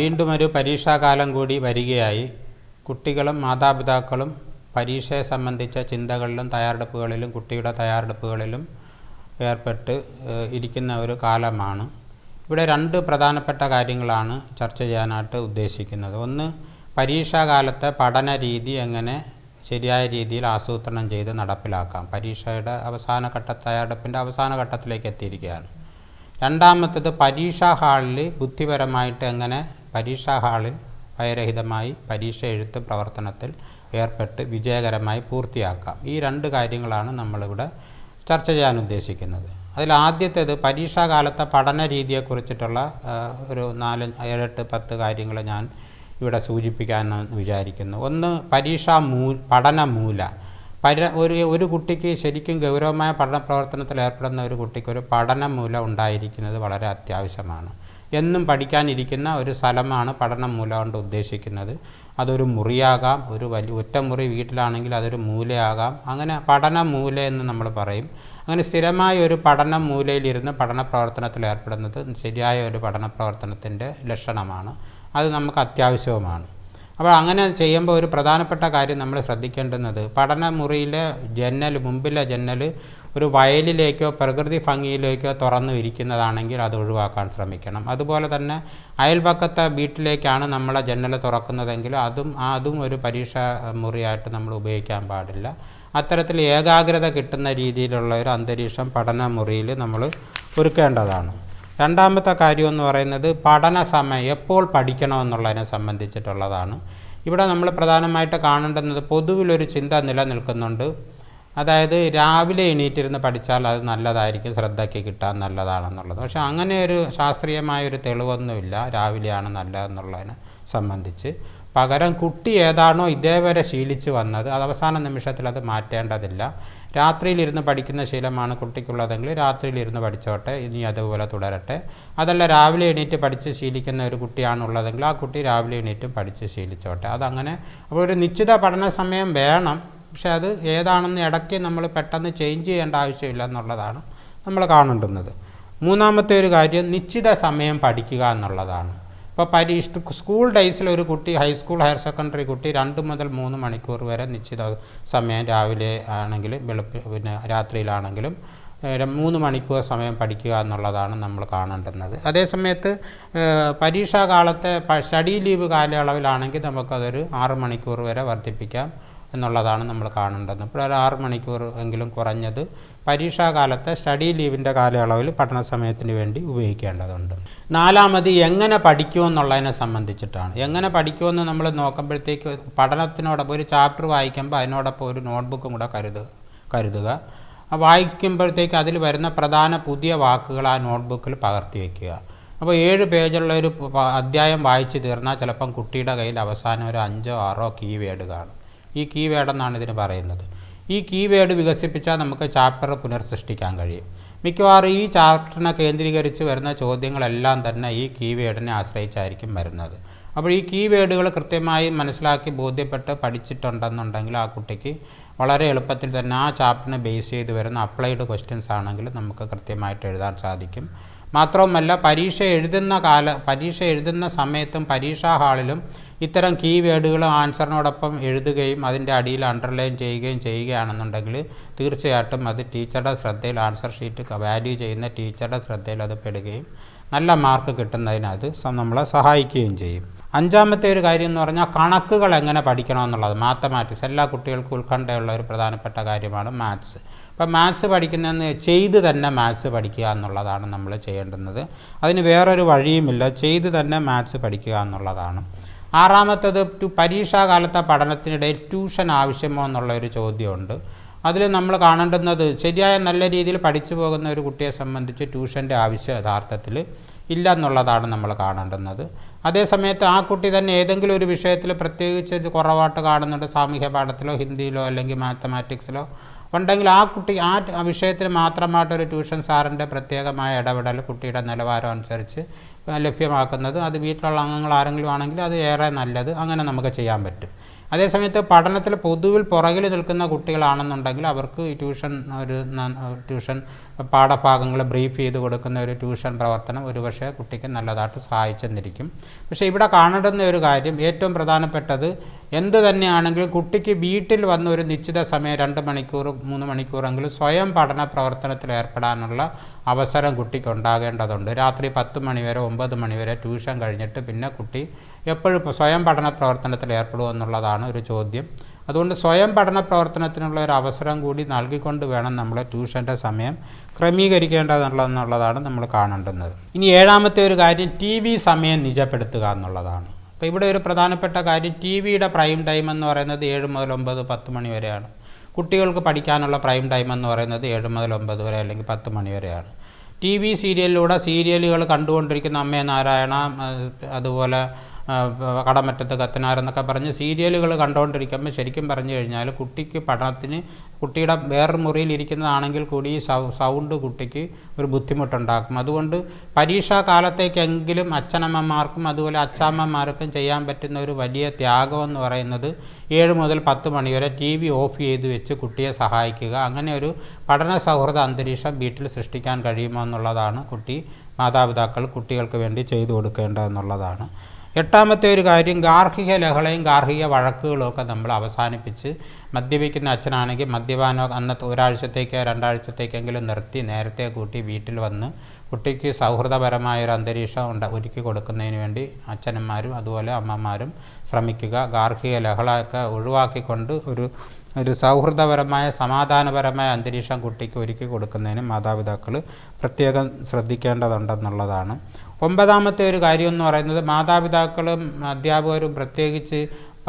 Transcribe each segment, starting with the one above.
വീണ്ടും ഒരു പരീക്ഷാകാലം കൂടി വരികയായി. കുട്ടികളും മാതാപിതാക്കളും പരീക്ഷയെ സംബന്ധിച്ച ചിന്തകളിലും തയ്യാറെടുപ്പുകളിലും കുട്ടിയുടെ തയ്യാറെടുപ്പുകളിലും ഏർപ്പെട്ട് ഇരിക്കുന്ന ഒരു കാലമാണ്. ഇവിടെ രണ്ട് പ്രധാനപ്പെട്ട കാര്യങ്ങളാണ് ചർച്ച ചെയ്യാനായിട്ട് ഉദ്ദേശിക്കുന്നത്. ഒന്ന് പരീക്ഷാകാലത്തെ പഠന രീതി എങ്ങനെ ശരിയായ രീതിയിൽ ആസൂത്രണം ചെയ്ത് നടപ്പിലാക്കാം. പരീക്ഷയുടെ അവസാന ഘട്ട തയ്യാറെടുപ്പിന്റെ അവസാന ഘട്ടത്തിലേക്ക് എത്തിയിരിക്കുകയാണ്. രണ്ടാമത്തേത് പരീക്ഷാ ഹാളിൽ ബുദ്ധിപരമായിട്ട് എങ്ങനെ പരീക്ഷാ ഹാളിൽ ഭയരഹിതമായി പരീക്ഷ എഴുത്ത് പ്രവർത്തനത്തിൽ ഏർപ്പെട്ട് വിജയകരമായി പൂർത്തിയാക്കാം. ഈ രണ്ട് കാര്യങ്ങളാണ് നമ്മളിവിടെ ചർച്ച ചെയ്യാൻ ഉദ്ദേശിക്കുന്നത്. അതിൽ ആദ്യത്തേത് പരീക്ഷാകാലത്തെ പഠന രീതിയെക്കുറിച്ചിട്ടുള്ള ഒരു നാല് ഏഴെട്ട് പത്ത് കാര്യങ്ങൾ ഞാൻ ഇവിടെ സൂചിപ്പിക്കാൻ വിചാരിക്കുന്നു. ഒന്ന് പരീക്ഷാ മൂ പഠന മൂല പര ഒരു ഒരു കുട്ടിക്ക് ശരിക്കും ഗൗരവമായ പഠന പ്രവർത്തനത്തിൽ ഏർപ്പെടുന്ന ഒരു കുട്ടിക്ക് ഒരു പഠന മൂലം ഉണ്ടായിരിക്കുന്നത് വളരെ അത്യാവശ്യമാണ്. എന്നും പഠിക്കാനിരിക്കുന്ന ഒരു സ്ഥലമാണ് പഠനം മൂല കൊണ്ട് ഉദ്ദേശിക്കുന്നത്. അതൊരു മുറിയാകാം ഒരു വലിയ ഒറ്റമുറി വീട്ടിലാണെങ്കിൽ അതൊരു മൂലയാകാം. അങ്ങനെ പഠന മൂല എന്ന് നമ്മൾ പറയും. അങ്ങനെ സ്ഥിരമായ ഒരു പഠന മൂലയിലിരുന്ന് പഠന പ്രവർത്തനത്തിൽ ഏർപ്പെടുന്നത് ശരിയായ ഒരു പഠന പ്രവർത്തനത്തിന്റെ ലക്ഷണമാണ്. അത് നമുക്ക് അത്യാവശ്യവുമാണ്. അപ്പോൾ അങ്ങനെ ചെയ്യുമ്പോൾ ഒരു പ്രധാനപ്പെട്ട കാര്യം നമ്മൾ ശ്രദ്ധിക്കേണ്ടുന്നത്. പഠനമുറിയിലെ ജന്നൽ മുമ്പിലെ ജന്നൽ ഒരു വയലിലേക്കോ പ്രകൃതി ഭംഗിയിലേക്കോ തുറന്നു ഇരിക്കുന്നതാണെങ്കിൽ അത് ഒഴിവാക്കാൻ ശ്രമിക്കണം. അതുപോലെ തന്നെ അയൽപക്കത്തെ വീട്ടിലേക്കാണ് നമ്മളെ ജന്നൽ തുറക്കുന്നതെങ്കിൽ അതും അതും ഒരു പരീക്ഷ മുറിയായിട്ട് നമ്മൾ ഉപയോഗിക്കാൻ പാടില്ല. അത്തരത്തിൽ ഏകാഗ്രത കിട്ടുന്ന രീതിയിലുള്ള ഒരു അന്തരീക്ഷം പഠനമുറിയിൽ നമ്മൾ ഒരുക്കേണ്ടതാണ്. രണ്ടാമത്തെ കാര്യം എന്ന് പറയുന്നത് പഠന സമയം എപ്പോൾ പഠിക്കണമെന്നുള്ളതിനെ സംബന്ധിച്ചിട്ടുള്ളതാണ്. ഇവിടെ നമ്മൾ പ്രധാനമായിട്ട് കാണേണ്ടുന്നത് പൊതുവിലൊരു ചിന്ത നിലനിൽക്കുന്നുണ്ട്. അതായത് രാവിലെ എണീറ്റിരുന്ന് പഠിച്ചാൽ അത് നല്ലതായിരിക്കും ശ്രദ്ധയ്ക്ക് കിട്ടാൻ നല്ലതാണെന്നുള്ളത്. പക്ഷേ അങ്ങനെ ഒരു ശാസ്ത്രീയമായ ഒരു തെളിവൊന്നുമില്ല രാവിലെയാണ് നല്ലതെന്നുള്ളതിനെ സംബന്ധിച്ച്. പകരം കുട്ടി ഏതാണോ ഇതേവരെ ശീലിച്ചു വന്നത്. അത് അവസാന നിമിഷത്തിൽ അത് മാറ്റേണ്ടതില്ല. രാത്രിയിലിരുന്ന് പഠിക്കുന്ന ശീലമാണ് കുട്ടിക്കുള്ളതെങ്കിൽ രാത്രിയിലിരുന്ന് പഠിച്ചോട്ടെ ഇനി അതുപോലെ തുടരട്ടെ. അതല്ല രാവിലെ എണീറ്റ് പഠിച്ച് ശീലിക്കുന്ന ഒരു കുട്ടിയാണുള്ളതെങ്കിൽ ആ കുട്ടി രാവിലെ എണീറ്റും പഠിച്ച് ശീലിച്ചോട്ടെ. അതങ്ങനെ അപ്പോൾ ഒരു നിശ്ചിത പഠന സമയം വേണം. പക്ഷേ അത് ഏതാണെന്ന് ഇടയ്ക്ക് നമ്മൾ പെട്ടെന്ന് ചേഞ്ച് ചെയ്യേണ്ട ആവശ്യമില്ല എന്നുള്ളതാണ് നമ്മൾ കാണേണ്ടുന്നത്. മൂന്നാമത്തെ ഒരു കാര്യം നിശ്ചിത സമയം പഠിക്കുക എന്നുള്ളതാണ്. ഇപ്പോൾ പരീക്ഷ സ്കൂൾ ഡേയ്സിൽ ഒരു കുട്ടി ഹൈസ്കൂൾ ഹയർ സെക്കൻഡറി കുട്ടി രണ്ട് മുതൽ മൂന്ന് മണിക്കൂർ വരെ നിശ്ചിത സമയം രാവിലെ ആണെങ്കിലും വെളുപ്പ് പിന്നെ രാത്രിയിലാണെങ്കിലും മൂന്ന് മണിക്കൂർ സമയം പഠിക്കുക എന്നുള്ളതാണ് നമ്മൾ കാണേണ്ടുന്നത്. അതേസമയത്ത് പരീക്ഷാകാലത്തെ പരീക്ഷാ കാലത്തെ സ്റ്റഡി ലീവ് കാലയളവിലാണെങ്കിൽ നമുക്കതൊരു ആറ് മണിക്കൂർ വരെ വർദ്ധിപ്പിക്കാം. എന്നുള്ളതാണ് നമ്മൾ കാണേണ്ടത്. ഇപ്പോൾ ഒരു ആറ് മണിക്കൂർ എങ്കിലും കുറഞ്ഞത് പരീക്ഷാകാലത്തെ സ്റ്റഡി ലീവിന്റെ കാലയളവിൽ പഠന സമയത്തിന് വേണ്ടി ഉപയോഗിക്കേണ്ടതുണ്ട്. നാലാമത് എങ്ങനെ പഠിക്കുമെന്നുള്ളതിനെ സംബന്ധിച്ചിട്ടാണ്. എങ്ങനെ പഠിക്കുമെന്ന് നമ്മൾ നോക്കുമ്പോഴത്തേക്ക് പഠനത്തിനോടൊപ്പം ഒരു ചാപ്റ്റർ വായിക്കുമ്പോൾ അതിനോടൊപ്പം ഒരു നോട്ട്ബുക്കും കൂടെ കരുതുക. കരുതുക വായിക്കുമ്പോഴത്തേക്ക് അതിൽ വരുന്ന പ്രധാന പുതിയ വാക്കുകൾ ആ നോട്ട്ബുക്കിൽ പകർത്തി വയ്ക്കുക അപ്പോൾ ഏഴ് പേജുള്ള ഒരു അധ്യായം വായിച്ചു തീർന്നാൽ ചിലപ്പം കുട്ടിയുടെ കയ്യിൽ അവസാനം ഒരു അഞ്ചോ ആറോ കീവേഡ് കാണും. ഈ കീ വേഡ് എന്നാണ് ഇതിന് പറയുന്നത്. ഈ കീ വേഡ് വികസിപ്പിച്ചാൽ നമുക്ക് ചാപ്റ്റർ പുനർസൃഷ്ടിക്കാൻ കഴിയും. മിക്കവാറും ഈ ചാപ്റ്ററിനെ കേന്ദ്രീകരിച്ച് വരുന്ന ചോദ്യങ്ങളെല്ലാം തന്നെ ഈ കീ വേഡിനെ ആശ്രയിച്ചായിരിക്കും വരുന്നത്. അപ്പോൾ ഈ കീ വേഡുകൾ കൃത്യമായി മനസ്സിലാക്കി ബോധ്യപ്പെട്ട് പഠിച്ചിട്ടുണ്ടെന്നുണ്ടെങ്കിൽ ആ കുട്ടിക്ക് വളരെ എളുപ്പത്തിൽ തന്നെ ആ ചാപ്റ്ററിനെ ബേസ് ചെയ്ത് വരുന്ന അപ്ലൈഡ് ക്വസ്റ്റ്യൻസ് ആണെങ്കിൽ നമുക്ക് കൃത്യമായിട്ട് എഴുതാൻ സാധിക്കും. മാത്രവുമല്ല പരീക്ഷ എഴുതുന്ന കാല പരീക്ഷ എഴുതുന്ന സമയത്തും പരീക്ഷാ ഹാളിലും ഇത്തരം കീ വേഡുകൾ ആൻസറിനോടൊപ്പം എഴുതുകയും അതിന്റെ അടിയിൽ അണ്ടർലൈൻ ചെയ്യുകയും ചെയ്യുകയാണെന്നുണ്ടെങ്കിൽ തീർച്ചയായിട്ടും അത് ടീച്ചറുടെ ശ്രദ്ധയിൽ ആൻസർ ഷീറ്റ് വാല്യൂ ചെയ്യുന്ന ടീച്ചറുടെ ശ്രദ്ധയിൽ അത് പെടുകയും നല്ല മാർക്ക് കിട്ടുന്നതിന് അത് നമ്മളെ സഹായിക്കുകയും ചെയ്യും. അഞ്ചാമത്തെ ഒരു കാര്യം എന്ന് പറഞ്ഞാൽ കണക്കുകൾ എങ്ങനെ പഠിക്കണമെന്നുള്ളത് മാത്തമാറ്റിക്സ് എല്ലാ കുട്ടികൾക്കും ഉത്കണ്ഠയുള്ള ഒരു പ്രധാനപ്പെട്ട കാര്യമാണ് മാത്സ് അപ്പം മാത്സ് പഠിക്കുന്നതെന്ന് ചെയ്ത് തന്നെ മാത്സ് പഠിക്കുക എന്നുള്ളതാണ് നമ്മൾ ചെയ്യേണ്ടുന്നത്. അതിന് വേറൊരു വഴിയുമില്ല. ചെയ്ത് തന്നെ മാത്സ് പഠിക്കുക എന്നുള്ളതാണ്. ആറാമത്തത് പരീക്ഷാകാലത്തെ പഠനത്തിനിടയിൽ ട്യൂഷൻ ആവശ്യമോ എന്നുള്ള ഒരു ചോദ്യമുണ്ട്. അതിൽ നമ്മൾ കാണേണ്ടുന്നത് ശരിയായ നല്ല രീതിയിൽ പഠിച്ചു പോകുന്ന ഒരു കുട്ടിയെ സംബന്ധിച്ച് ട്യൂഷന്റെ ആവശ്യം യഥാർത്ഥത്തിൽ ഇല്ല എന്നുള്ളതാണ് നമ്മൾ കാണേണ്ടുന്നത്. അതേസമയത്ത് ആ കുട്ടി തന്നെ ഏതെങ്കിലും ഒരു വിഷയത്തിൽ പ്രത്യേകിച്ച് കുറവായിട്ട് കാണുന്നുണ്ട്. സാമൂഹ്യ പാഠത്തിലോ ഹിന്ദിയിലോ അല്ലെങ്കിൽ മാത്തമാറ്റിക്സിലോ. ഉണ്ടെങ്കിൽ ആ കുട്ടി ആ വിഷയത്തിൽ മാത്രമായിട്ടൊരു ട്യൂഷൻ സാറിന്റെ പ്രത്യേകമായ ഇടപെടൽ കുട്ടിയുടെ നിലവാരം അനുസരിച്ച് ലഭ്യമാക്കുന്നത്. അത് വീട്ടിലുള്ള അംഗങ്ങൾ ആരെങ്കിലും ആണെങ്കിൽ അത് ഏറെ നല്ലത്. അങ്ങനെ നമുക്ക് ചെയ്യാൻ പറ്റും. അതേസമയത്ത് പഠനത്തിൽ പൊതുവിൽ പുറകിൽ നിൽക്കുന്ന കുട്ടികളാണെന്നുണ്ടെങ്കിൽ അവർക്ക് ട്യൂഷൻ ഒരു ട്യൂഷൻ പാഠഭാഗങ്ങൾ ബ്രീഫ് ചെയ്ത് കൊടുക്കുന്ന ഒരു ട്യൂഷൻ പ്രവർത്തനം ഒരുപക്ഷെ കുട്ടിക്ക് നല്ലതായിട്ട് സഹായിച്ചെന്നിരിക്കും. പക്ഷേ ഇവിടെ കാണുന്ന ഒരു കാര്യം ഏറ്റവും പ്രധാനപ്പെട്ടത് എന്ത് തന്നെയാണെങ്കിലും കുട്ടിക്ക് വീട്ടിൽ വന്ന ഒരു നിശ്ചിത സമയം രണ്ട് മണിക്കൂർ മൂന്ന് മണിക്കൂറെങ്കിലും സ്വയം പഠന പ്രവർത്തനത്തിൽ ഏർപ്പെടാനുള്ള അവസരം കുട്ടിക്ക് ഉണ്ടാകേണ്ടതുണ്ട്. രാത്രി പത്ത് മണിവരെ ഒമ്പത് മണിവരെ ട്യൂഷൻ കഴിഞ്ഞിട്ട് പിന്നെ കുട്ടി എപ്പോഴും സ്വയം പഠന പ്രവർത്തനത്തിൽ ഏർപ്പെടുമെന്നുള്ളതാണ് ഒരു ചോദ്യം. അതുകൊണ്ട് സ്വയം പഠന പ്രവർത്തനത്തിനുള്ള ഒരു അവസരം കൂടി നൽകിക്കൊണ്ട് വേണം നമ്മൾ ട്യൂഷന്റെ സമയം ക്രമീകരിക്കേണ്ടതെന്നുള്ളതാണ് നമ്മൾ കാണേണ്ടുന്നത്. ഇനി ഏഴാമത്തെ ഒരു കാര്യം ടി വി സമയം നിജപ്പെടുത്തുക എന്നുള്ളതാണ്. അപ്പോൾ ഇവിടെ ഒരു പ്രധാനപ്പെട്ട കാര്യം ടി വിയുടെ പ്രൈം ടൈം എന്ന് പറയുന്നത് ഏഴ് മുതൽ ഒമ്പത് പത്ത് മണി വരെയാണ്. കുട്ടികൾക്ക് പഠിക്കാനുള്ള പ്രൈം ടൈം എന്ന് പറയുന്നത് ഏഴ് മുതൽ ഒമ്പത് വരെ അല്ലെങ്കിൽ പത്ത് മണി വരെയാണ്. ടി വി സീരിയലിലൂടെ സീരിയലുകൾ കണ്ടുകൊണ്ടിരിക്കുന്ന അമ്മേ നാരായണ അതുപോലെ കടമറ്റത്ത് കത്തനാരെന്നൊക്കെ പറഞ്ഞ് സീരിയലുകൾ കണ്ടുകൊണ്ടിരിക്കുമ്പോൾ ശരിക്കും പറഞ്ഞു കഴിഞ്ഞാൽ കുട്ടിക്ക് പഠനത്തിന് കുട്ടിയുടെ വേറൊരു മുറിയിൽ ഇരിക്കുന്നതാണെങ്കിൽ കൂടി സൗണ്ട് കുട്ടിക്ക് ഒരു ബുദ്ധിമുട്ടുണ്ടാക്കും. അതുകൊണ്ട് പരീക്ഷാ കാലത്തേക്കെങ്കിലും അച്ഛനമ്മമാർക്കും അതുപോലെ അച്ഛാമ്മമാർക്കും ചെയ്യാൻ പറ്റുന്ന ഒരു വലിയ ത്യാഗം എന്ന് പറയുന്നത് ഏഴ് മുതൽ പത്ത് മണി വരെ ടി വി ഓഫ് ചെയ്ത് വെച്ച് കുട്ടിയെ സഹായിക്കുക. അങ്ങനെ ഒരു പഠന സൗഹൃദ അന്തരീക്ഷം വീട്ടിൽ സൃഷ്ടിക്കാൻ കഴിയുമോ എന്നുള്ളതാണ് കുട്ടി മാതാപിതാക്കൾ കുട്ടികൾക്ക് വേണ്ടി ചെയ്തു കൊടുക്കേണ്ടതെന്നുള്ളതാണ്. എട്ടാമത്തെ ഒരു കാര്യം ഗാർഹിക ലഹളയും ഗാർഹിക വഴക്കുകളും ഒക്കെ നമ്മൾ അവസാനിപ്പിച്ച് മദ്യപിക്കുന്ന അച്ഛനാണെങ്കിൽ മദ്യപാനം അന്നത്തെ ഒരാഴ്ചത്തേക്കോ രണ്ടാഴ്ചത്തേക്കെങ്കിലും നിർത്തി നേരത്തെ കൂട്ടി വീട്ടിൽ വന്ന് കുട്ടിക്ക് സൗഹൃദപരമായ ഒരു അന്തരീക്ഷം ഉണ്ട ഒരുക്കി കൊടുക്കുന്നതിന് വേണ്ടി അച്ഛനന്മാരും അതുപോലെ അമ്മമാരും ശ്രമിക്കുക. ഗാർഹിക ലഹളയൊക്കെ ഒഴിവാക്കിക്കൊണ്ട് ഒരു ഒരു സൗഹൃദപരമായ സമാധാനപരമായ അന്തരീക്ഷം കുട്ടിക്ക് ഒരുക്കി കൊടുക്കുന്നതിന് മാതാപിതാക്കൾ പ്രത്യേകം ശ്രദ്ധിക്കേണ്ടതുണ്ടെന്നുള്ളതാണ്. ഒമ്പതാമത്തെ ഒരു കാര്യം എന്ന് പറയുന്നത് മാതാപിതാക്കളും അധ്യാപകരും പ്രത്യേകിച്ച്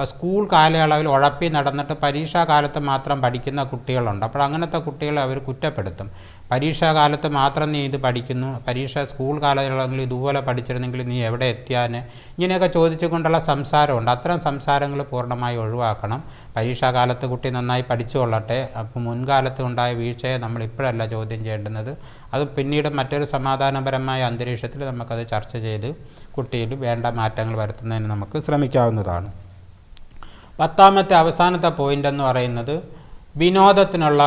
സ്കൂൾ കാലയളവിൽ ഉഴപ്പി നടന്നിട്ട് പരീക്ഷാ കാലത്ത് മാത്രം പഠിക്കുന്ന കുട്ടികളുണ്ട്. അപ്പോൾ അങ്ങനത്തെ കുട്ടികളെ അവർ കുറ്റപ്പെടുത്തും. പരീക്ഷാ കാലത്ത് മാത്രം നീ ഇത് പഠിക്കുന്നു. പരീക്ഷ സ്കൂൾ കാലയളവിൽ ഇതുപോലെ പഠിച്ചിരുന്നെങ്കിൽ നീ എവിടെ എത്തിയാന്? ഇങ്ങനെയൊക്കെ ചോദിച്ചുകൊണ്ടുള്ള സംസാരമുണ്ട്. അത്തരം സംസാരങ്ങൾ പൂർണമായി ഒഴിവാക്കണം. പരീക്ഷാ കാലത്ത് കുട്ടി നന്നായി പഠിച്ചു കൊള്ളട്ടെ അപ്പോൾ മുൻകാലത്ത് ഉണ്ടായ വീഴ്ചയെ നമ്മൾ ഇപ്പോഴല്ല ചോദ്യം ചെയ്യേണ്ടുന്നത്. അത് പിന്നീട് മറ്റൊരു സമാധാനപരമായ അന്തരീക്ഷത്തിൽ നമുക്കത് ചർച്ച ചെയ്ത് കുട്ടിയിൽ വേണ്ട മാറ്റങ്ങൾ വരുത്തുന്നതിന് നമുക്ക് ശ്രമിക്കാവുന്നതാണ്. പത്താമത്തെ അവസാനത്തെ പോയിന്റ് എന്ന് പറയുന്നത് വിനോദത്തിനുള്ള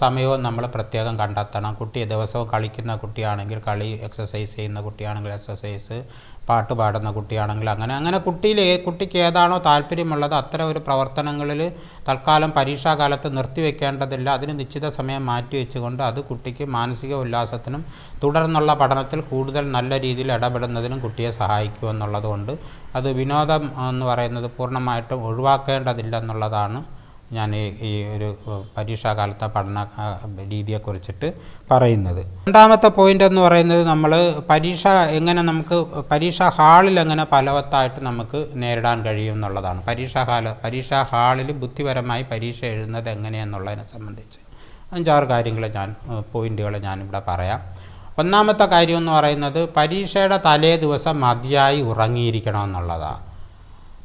സമയവും നമ്മൾ പ്രത്യേകം കണ്ടെത്തണം. കുട്ടി ദിവസവും കളിക്കുന്ന കുട്ടിയാണെങ്കിൽ കളി എക്സസൈസ് ചെയ്യുന്ന കുട്ടിയാണെങ്കിൽ എക്സസൈസ് പാട്ട് പാടുന്ന കുട്ടിയാണെങ്കിൽ അങ്ങനെ അങ്ങനെ കുട്ടിയിൽ കുട്ടിക്ക് ഏതാണോ താല്പര്യമുള്ളത് അത്തരം ഒരു പ്രവർത്തനങ്ങളിൽ തൽക്കാലം പരീക്ഷാകാലത്ത് നിർത്തിവെക്കേണ്ടതില്ല. അതിന് നിശ്ചിത സമയം മാറ്റി വെച്ചുകൊണ്ട് അത് കുട്ടിക്ക് മാനസിക ഉല്ലാസത്തിനും തുടർന്നുള്ള പഠനത്തിൽ കൂടുതൽ നല്ല രീതിയിൽ ഇടപെടുന്നതിനും കുട്ടിയെ സഹായിക്കുമെന്നുള്ളതുകൊണ്ട് അത് വിനോദം എന്ന് പറയുന്നത് പൂർണമായിട്ടും ഒഴിവാക്കേണ്ടതില്ല എന്നുള്ളതാണ് ഞാൻ ഈ ഒരു പരീക്ഷാകാലത്തെ പഠന രീതിയെ കുറിച്ചിട്ട് പറയുന്നത്. രണ്ടാമത്തെ പോയിന്റ് എന്ന് പറയുന്നത് നമ്മൾ പരീക്ഷ എങ്ങനെ നമുക്ക് പരീക്ഷാ ഹാളിൽ എങ്ങനെ ഫലവത്തായിട്ട് നമുക്ക് നേരിടാൻ കഴിയും എന്നുള്ളതാണ്. പരീക്ഷാ പരീക്ഷാ ഹാളിൽ ബുദ്ധിപരമായി പരീക്ഷ എഴുതുന്നത് എങ്ങനെയെന്നുള്ളതിനെ സംബന്ധിച്ച് അഞ്ചാറ് കാര്യങ്ങൾ ഞാൻ പോയിന്റുകൾ ഞാനിവിടെ പറയാം. ഒന്നാമത്തെ കാര്യം എന്ന് പറയുന്നത് പരീക്ഷയുടെ തലേ ദിവസം മതിയായി ഉറങ്ങിയിരിക്കണം എന്നുള്ളതാണ്.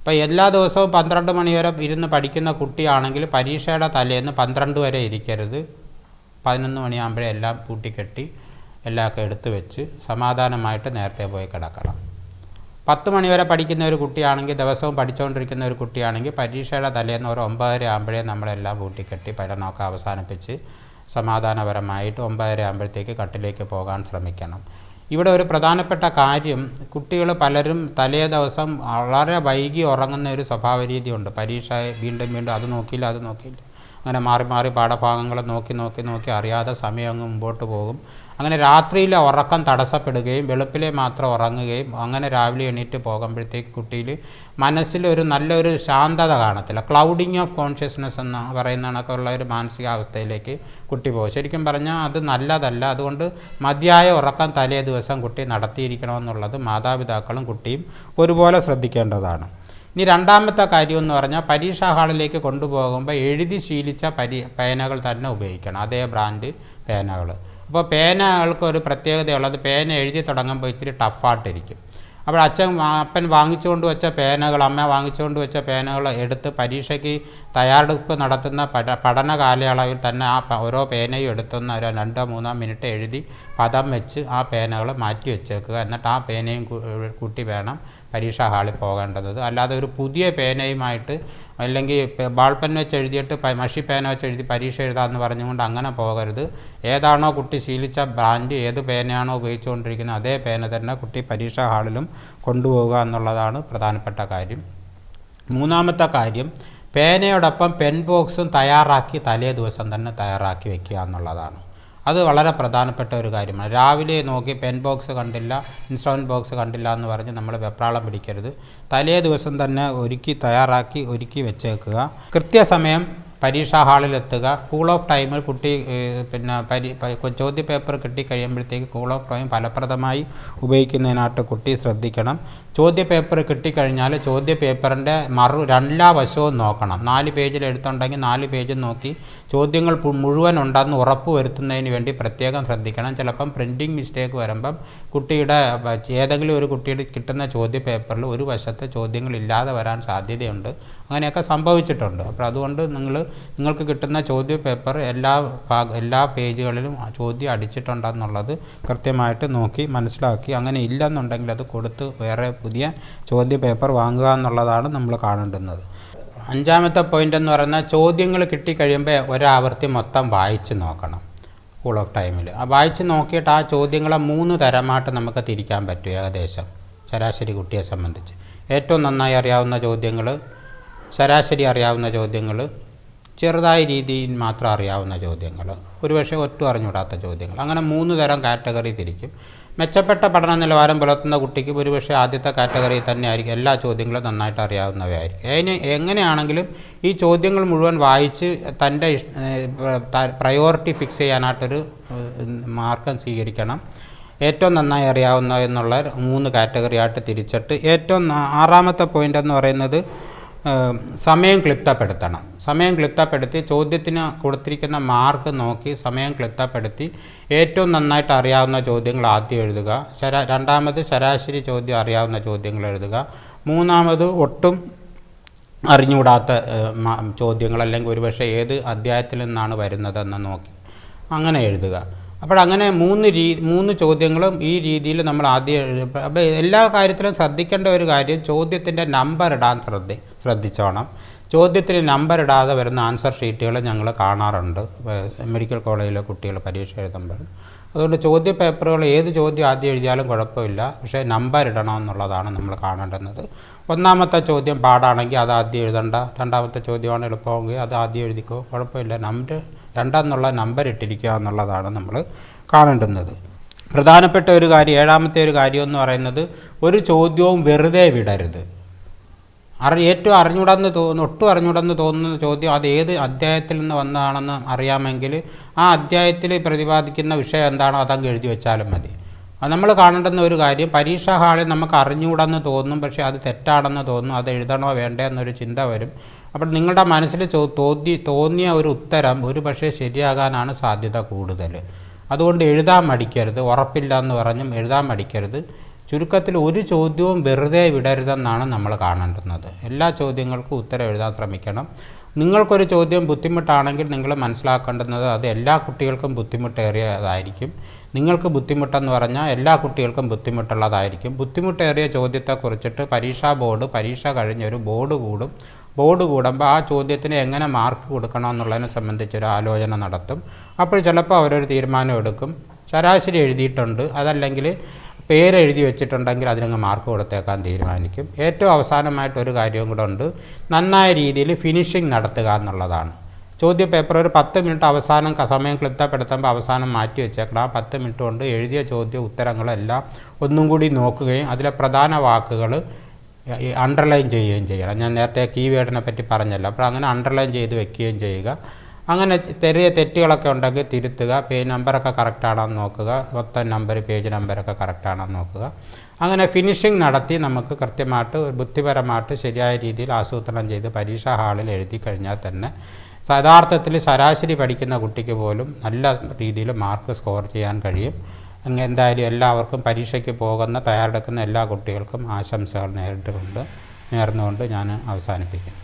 ഇപ്പോൾ എല്ലാ ദിവസവും പന്ത്രണ്ട് മണിവരെ ഇരുന്ന് പഠിക്കുന്ന കുട്ടിയാണെങ്കിൽ പരീക്ഷയുടെ തലേന്ന് പന്ത്രണ്ട് വരെ ഇരിക്കരുത്. പതിനൊന്ന് മണിയാകുമ്പോഴേ എല്ലാം പൂട്ടിക്കെട്ടി എല്ലാമൊക്കെ എടുത്തു വെച്ച് സമാധാനമായിട്ട് നേരത്തെ പോയി കിടക്കണം. പത്ത് മണിവരെ പഠിക്കുന്ന ഒരു കുട്ടിയാണെങ്കിൽ ദിവസവും പഠിച്ചുകൊണ്ടിരിക്കുന്ന ഒരു കുട്ടിയാണെങ്കിൽ പരീക്ഷയുടെ തലേന്ന് ഒരു ഒമ്പതര ആകുമ്പോഴേ നമ്മളെല്ലാം പൂട്ടിക്കെട്ടി പഠനമൊക്കെ അവസാനിപ്പിച്ച് സമാധാനപരമായിട്ട് ഒമ്പതര ആകുമ്പോഴത്തേക്ക് കട്ടിലേക്ക് പോകാൻ ശ്രമിക്കണം. ഇവിടെ ഒരു പ്രധാനപ്പെട്ട കാര്യം കുട്ടികൾ പലരും തലേ ദിവസം വളരെ വൈകി ഉറങ്ങുന്ന ഒരു സ്വഭാവ രീതിയുണ്ട് പരീക്ഷ വീണ്ടും വീണ്ടും അത് നോക്കിയില്ല അത് നോക്കിയില്ല. അങ്ങനെ മാറി മാറി പാഠഭാഗങ്ങൾ നോക്കി നോക്കി നോക്കി അറിയാതെ സമയം അങ്ങ് മുമ്പോട്ട് പോകും. അങ്ങനെ രാത്രിയിലെ ഉറക്കം തടസ്സപ്പെടുകയും വെളുപ്പിലെ മാത്രം ഉറങ്ങുകയും അങ്ങനെ രാവിലെ എണീറ്റ് പോകുമ്പോഴത്തേക്ക് കുട്ടിയിൽ മനസ്സിലൊരു നല്ലൊരു ശാന്തത കാണത്തില്ല. ക്ലൗഡിങ് ഓഫ് കോൺഷ്യസ്നെസ് എന്ന് പറയുന്ന കണക്കുള്ള ഒരു മാനസികാവസ്ഥയിലേക്ക് കുട്ടി പോകും. ശരിക്കും പറഞ്ഞാൽ അത് നല്ലതല്ല. അതുകൊണ്ട് മതിയായ ഉറക്കം തലേ ദിവസം കുട്ടി നടത്തിയിരിക്കണമെന്നുള്ളത് മാതാപിതാക്കളും കുട്ടിയും ഒരുപോലെ ശ്രദ്ധിക്കേണ്ടതാണ്. ഇനി രണ്ടാമത്തെ കാര്യം എന്ന് പറഞ്ഞാൽ പരീക്ഷാ ഹാളിലേക്ക് കൊണ്ടുപോകുമ്പോൾ എഴുതി ശീലിച്ച പരി പേനകൾ തന്നെ ഉപയോഗിക്കണം. അതേ ബ്രാൻഡ് പേനകൾ. അപ്പോൾ പേനകൾക്ക് ഒരു പ്രത്യേകതയുള്ളത് പേന എഴുതി തുടങ്ങുമ്പോൾ ഇത്തിരി ടഫായിട്ടിരിക്കും. അപ്പോൾ അച്ഛൻ അപ്പൻ വാങ്ങിച്ചുകൊണ്ട് വെച്ച പേനകൾ അമ്മ വാങ്ങിച്ചുകൊണ്ട് വെച്ച പേനകൾ എടുത്ത് പരീക്ഷയ്ക്ക് തയ്യാറെടുപ്പ് നടത്തുന്ന പഠ പഠന കാലയളവിൽ തന്നെ ആ ഓരോ പേനയും എടുത്തുന്ന ഒരു രണ്ടോ മൂന്നോ മിനിറ്റ് എഴുതി പദം വെച്ച് ആ പേനകൾ മാറ്റി വെച്ചേക്കുക. എന്നിട്ട് ആ പേനയും കൂട്ടി വേണം പരീക്ഷാ ഹാളിൽ പോകേണ്ടത്. അല്ലാതെ ഒരു പുതിയ പേനയുമായിട്ട് അല്ലെങ്കിൽ ബാൾ പെൻ വെച്ച് എഴുതിയിട്ട് മഷി പേന വെച്ച് എഴുതി പരീക്ഷ എഴുതാമെന്ന് പറഞ്ഞുകൊണ്ട് അങ്ങനെ പോകരുത്. ഏതാണോ കുട്ടി ശീലിച്ച ബ്രാൻഡ് ഏത് പേനയാണോ ഉപയോഗിച്ചുകൊണ്ടിരിക്കുന്നത് അതേ പേന തന്നെ കുട്ടി പരീക്ഷാ ഹാളിലും കൊണ്ടുപോകുക എന്നുള്ളതാണ് പ്രധാനപ്പെട്ട കാര്യം. മൂന്നാമത്തെ കാര്യം പേനയോടൊപ്പം പെൻ ബോക്സും തയ്യാറാക്കി തലേ ദിവസം തന്നെ തയ്യാറാക്കി വെക്കുക എന്നുള്ളതാണ്. അത് വളരെ പ്രധാനപ്പെട്ട ഒരു കാര്യമാണ്. രാവിലെ നോക്കി പെൻ ബോക്സ് കണ്ടില്ല ഇൻസ്ട്രുമെന്റ് ബോക്സ് കണ്ടില്ല എന്ന് പറഞ്ഞ് നമ്മൾ വെപ്രാളം പിടിക്കരുത്. തലേ ദിവസം തന്നെ ഒരുക്കി തയ്യാറാക്കി ഒരുക്കി വെച്ചേക്കുക. കൃത്യസമയം പരീക്ഷാ ഹാളിലെത്തുക. കൂൾ ഓഫ് ടൈമിൽ കുട്ടി പിന്നെ പരി ചോദ്യ പേപ്പർ കിട്ടിക്കഴിയുമ്പോഴത്തേക്ക് കൂൾ ഓഫ് ടൈം ഫലപ്രദമായി ഉപയോഗിക്കുന്നതിനായിട്ട് കുട്ടി ശ്രദ്ധിക്കണം. ചോദ്യ പേപ്പർ കിട്ടിക്കഴിഞ്ഞാൽ ചോദ്യ പേപ്പറിന്റെ മറു എല്ലാ വശവും നോക്കണം. നാല് പേജിൽ എടുത്തുണ്ടെങ്കിൽ നാല് പേജും നോക്കി ചോദ്യങ്ങൾ മുഴുവൻ ഉണ്ടെന്ന് ഉറപ്പ് വരുത്തുന്നതിന് വേണ്ടി പ്രത്യേകം ശ്രദ്ധിക്കണം. ചിലപ്പം പ്രിന്റിംഗ് മിസ്റ്റേക്ക് വരുമ്പം കുട്ടിയുടെ ഏതെങ്കിലും ഒരു കുട്ടിയുടെ കിട്ടുന്ന ചോദ്യ പേപ്പറിൽ ഒരു വശത്തെ ചോദ്യങ്ങൾ ഇല്ലാതെ വരാൻ സാധ്യതയുണ്ട്. അങ്ങനെയൊക്കെ സംഭവിച്ചിട്ടുണ്ട്. അപ്പോൾ അതുകൊണ്ട് നിങ്ങൾ നിങ്ങൾക്ക് കിട്ടുന്ന ചോദ്യ പേപ്പർ എല്ലാ ഭാഗ എല്ലാ പേജുകളിലും ചോദ്യം അടിച്ചിട്ടുണ്ടെന്നുള്ളത് കൃത്യമായിട്ട് നോക്കി മനസ്സിലാക്കി. അങ്ങനെ ഇല്ലെന്നുണ്ടെങ്കിൽ അത് കൊടുത്ത് വേറെ പുതിയ ചോദ്യ പേപ്പർ വാങ്ങുക എന്നുള്ളതാണ് നമ്മൾ കാണേണ്ടുന്നത്. അഞ്ചാമത്തെ പോയിന്റ് എന്ന് പറയുന്നത് ചോദ്യങ്ങൾ കിട്ടിക്കഴിയുമ്പോൾ ഒരാവർത്തി മൊത്തം വായിച്ച് നോക്കണം. സ്കൂൾ ഓഫ് ടൈമിൽ വായിച്ച് നോക്കിയിട്ട് ആ ചോദ്യങ്ങളെ മൂന്ന് തരമായിട്ട് നമുക്ക് തിരിക്കാൻ പറ്റും ഏകദേശം. ശരാശരി കുട്ടിയെ സംബന്ധിച്ച്. ഏറ്റവും നന്നായി അറിയാവുന്ന ചോദ്യങ്ങൾ ശരാശരി അറിയാവുന്ന ചോദ്യങ്ങൾ ചെറുതായ രീതിയിൽ മാത്രം അറിയാവുന്ന ചോദ്യങ്ങൾ ഒരുപക്ഷെ ഒറ്റ അറിഞ്ഞുകൂടാത്ത ചോദ്യങ്ങൾ. അങ്ങനെ മൂന്ന് തരം കാറ്റഗറി തിരിക്കും. മെച്ചപ്പെട്ട പഠന നിലവാരം പുലർത്തുന്ന കുട്ടിക്ക് ഒരുപക്ഷെ ആദ്യത്തെ കാറ്റഗറിയിൽ തന്നെ ആയിരിക്കും. എല്ലാ ചോദ്യങ്ങളും നന്നായിട്ട് അറിയാവുന്നവയായിരിക്കും. അതിന് എങ്ങനെയാണെങ്കിലും ഈ ചോദ്യങ്ങൾ മുഴുവൻ വായിച്ച് തന്റെ പ്രയോറിറ്റി ഫിക്സ് ചെയ്യാനായിട്ടൊരു മാർഗം സ്വീകരിക്കണം. ഏറ്റവും നന്നായി അറിയാവുന്ന എന്നുള്ള മൂന്ന് കാറ്റഗറി ആയിട്ട് തിരിച്ചിട്ട് ഏറ്റവും ആറാമത്തെ പോയിന്റ് എന്ന് പറയുന്നത് സമയം ക്ലിപ്തപ്പെടുത്തണം. സമയം ക്ലിപ്തപ്പെടുത്തി ചോദ്യത്തിന് കൊടുത്തിരിക്കുന്ന മാർക്ക് നോക്കി സമയം ക്ലിപ്തപ്പെടുത്തി ഏറ്റവും നന്നായിട്ട് അറിയാവുന്ന ചോദ്യങ്ങൾ ആദ്യം എഴുതുക. ശരാ രണ്ടാമത് ശരാശരി ചോദ്യം അറിയാവുന്ന ചോദ്യങ്ങൾ എഴുതുക. മൂന്നാമത് ഒട്ടും അറിഞ്ഞുകൂടാത്ത ചോദ്യങ്ങൾ അല്ലെങ്കിൽ ഒരുപക്ഷെ ഏത് അധ്യായത്തിൽ നിന്നാണ് വരുന്നതെന്ന് നോക്കി അങ്ങനെ എഴുതുക. അപ്പോൾ അങ്ങനെ മൂന്ന് രീ മൂന്ന് ചോദ്യങ്ങളും ഈ രീതിയിൽ നമ്മൾ ആദ്യം അപ്പോൾ എല്ലാ കാര്യത്തിലും ശ്രദ്ധിക്കേണ്ട ഒരു കാര്യം ചോദ്യത്തിന്റെ നമ്പർ ഇടാൻ ശ്രദ്ധി ശ്രദ്ധിച്ചോണം. ചോദ്യത്തിന് നമ്പർ ഇടാതെ വരുന്ന ആൻസർ ഷീറ്റുകൾ ഞങ്ങൾ കാണാറുണ്ട്. മെഡിക്കൽ കോളേജിലെ കുട്ടികൾ പരീക്ഷ എഴുതുമ്പോൾ. അതുകൊണ്ട് ചോദ്യ പേപ്പറുകൾ ഏത് ചോദ്യം ആദ്യം എഴുതിയാലും കുഴപ്പമില്ല. പക്ഷേ നമ്പർ ഇടണമെന്നുള്ളതാണ് നമ്മൾ കാണേണ്ടുന്നത്. ഒന്നാമത്തെ ചോദ്യം പാടാണെങ്കിൽ അത് ആദ്യം എഴുതണ്ട. രണ്ടാമത്തെ ചോദ്യമാണ് എളുപ്പമെങ്കിൽ അത് ആദ്യം എഴുതിക്കോ. കുഴപ്പമില്ല. നമ്പർ രണ്ടെന്നുള്ള നമ്പർ ഇട്ടിരിക്കുക എന്നുള്ളതാണ് നമ്മൾ കാണേണ്ടുന്നത്. പ്രധാനപ്പെട്ട ഒരു കാര്യം ഏഴാമത്തെ ഒരു കാര്യം എന്ന് പറയുന്നത് ഒരു ചോദ്യവും വെറുതെ വിടരുത്. അറി ഏറ്റവും അറിഞ്ഞൂടെന്ന് തോന്നുന്നു ഒട്ടും അറിഞ്ഞൂടെന്ന് തോന്നുന്ന ചോദ്യം അത് ഏത് അധ്യായത്തിൽ നിന്ന് വന്നതാണെന്ന് അറിയാമെങ്കിൽ ആ അധ്യായത്തിൽ പ്രതിപാദിക്കുന്ന വിഷയം എന്താണോ അതങ്ങ് എഴുതി വെച്ചാലും മതി. നമ്മൾ കാണേണ്ടുന്ന ഒരു കാര്യം പരീക്ഷാ ഹാളിൽ നമുക്ക് അറിഞ്ഞുകൂടെന്ന് തോന്നും പക്ഷേ അത് തെറ്റാണെന്ന് തോന്നും അത് എഴുതണോ വേണ്ടേ എന്നൊരു ചിന്ത വരും. അപ്പോൾ നിങ്ങളുടെ മനസ്സിൽ തോന്നി തോന്നിയ ഒരു ഉത്തരം ഒരു പക്ഷേ ശരിയാകാനാണ് സാധ്യത കൂടുതൽ. അതുകൊണ്ട് എഴുതാൻ മടിക്കരുത് ഉറപ്പില്ല എന്ന് പറഞ്ഞും എഴുതാൻ മടിക്കരുത്. ചുരുക്കത്തിൽ ഒരു ചോദ്യവും വെറുതെ വിടരുതെന്നാണ് നമ്മൾ കാണേണ്ടുന്നത്. എല്ലാ ചോദ്യങ്ങൾക്കും ഉത്തരം എഴുതാൻ ശ്രമിക്കണം. നിങ്ങൾക്കൊരു ചോദ്യം ബുദ്ധിമുട്ടാണെങ്കിൽ നിങ്ങൾ മനസ്സിലാക്കേണ്ടുന്നത് അത് എല്ലാ കുട്ടികൾക്കും ബുദ്ധിമുട്ടേറിയതായിരിക്കും. നിങ്ങൾക്ക് ബുദ്ധിമുട്ടെന്ന് പറഞ്ഞാൽ എല്ലാ കുട്ടികൾക്കും ബുദ്ധിമുട്ടുള്ളതായിരിക്കും. ബുദ്ധിമുട്ടേറിയ ചോദ്യത്തെക്കുറിച്ചിട്ട് പരീക്ഷാ ബോർഡ് പരീക്ഷ കഴിഞ്ഞ ഒരു ബോർഡ് കൂടും. ബോർഡ് കൂടുമ്പോൾ ആ ചോദ്യത്തിന് എങ്ങനെ മാർക്ക് കൊടുക്കണം എന്നുള്ളതിനെ സംബന്ധിച്ചൊരു ആലോചന നടത്തും. അപ്പോൾ ചിലപ്പോൾ അവരൊരു തീരുമാനം എടുക്കും. ശരാശരി എഴുതിയിട്ടുണ്ട്. അതല്ലെങ്കിൽ പേര് എഴുതി വെച്ചിട്ടുണ്ടെങ്കിൽ അതിനങ്ങ് മാർക്ക് കൊടുത്തേക്കാൻ തീരുമാനിക്കും. ഏറ്റവും അവസാനമായിട്ട് ഒരു കാര്യവും കൂടെ ഉണ്ട്. നന്നായ രീതിയിൽ ഫിനിഷിംഗ് നടത്തുക എന്നുള്ളതാണ്. ചോദ്യ പേപ്പർ ഒരു പത്ത് മിനിറ്റ് അവസാനം സമയം ക്ലിപ്തപ്പെടുത്തുമ്പോൾ അവസാനം മാറ്റി വെച്ചേക്കണം. ആ പത്ത് മിനിറ്റ് കൊണ്ട് എഴുതിയ ചോദ്യ ഉത്തരങ്ങളെല്ലാം ഒന്നും കൂടി നോക്കുകയും അതിലെ പ്രധാന വാക്കുകൾ അണ്ടർലൈൻ ചെയ്യുകയും ചെയ്യണം. ഞാൻ നേരത്തെ കീവേഡിനെ പറ്റി പറഞ്ഞല്ലോ. അപ്പോൾ അങ്ങനെ അണ്ടർലൈൻ ചെയ്ത് വെക്കുകയും ചെയ്യുക. അങ്ങനെ ചെറിയ തെറ്റുകളൊക്കെ ഉണ്ടെങ്കിൽ തിരുത്തുക. പേജ് നമ്പറൊക്കെ കറക്റ്റാണെന്ന് നോക്കുക. മൊത്തം നമ്പർ പേജ് നമ്പറൊക്കെ കറക്റ്റാണെന്ന് നോക്കുക. അങ്ങനെ ഫിനിഷിംഗ് നടത്തി നമുക്ക് കൃത്യമായിട്ട് ബുദ്ധിപരമായിട്ട് ശരിയായ രീതിയിൽ ആസൂത്രണം ചെയ്ത് പരീക്ഷാ ഹാളിൽ എഴുതി കഴിഞ്ഞാൽ തന്നെ യഥാർത്ഥത്തിൽ ശരാശരി പഠിക്കുന്ന കുട്ടിക്ക് പോലും നല്ല രീതിയിൽ മാർക്ക് സ്കോർ ചെയ്യാൻ കഴിയും. അങ്ങനെ എന്തായാലും എല്ലാവർക്കും പരീക്ഷയ്ക്ക് പോകുന്ന തയ്യാറെടുക്കുന്ന എല്ലാ കുട്ടികൾക്കും ആശംസകൾ നേരിട്ടുകൊണ്ട് നേർന്നുകൊണ്ട് ഞാൻ അവസാനിപ്പിക്കും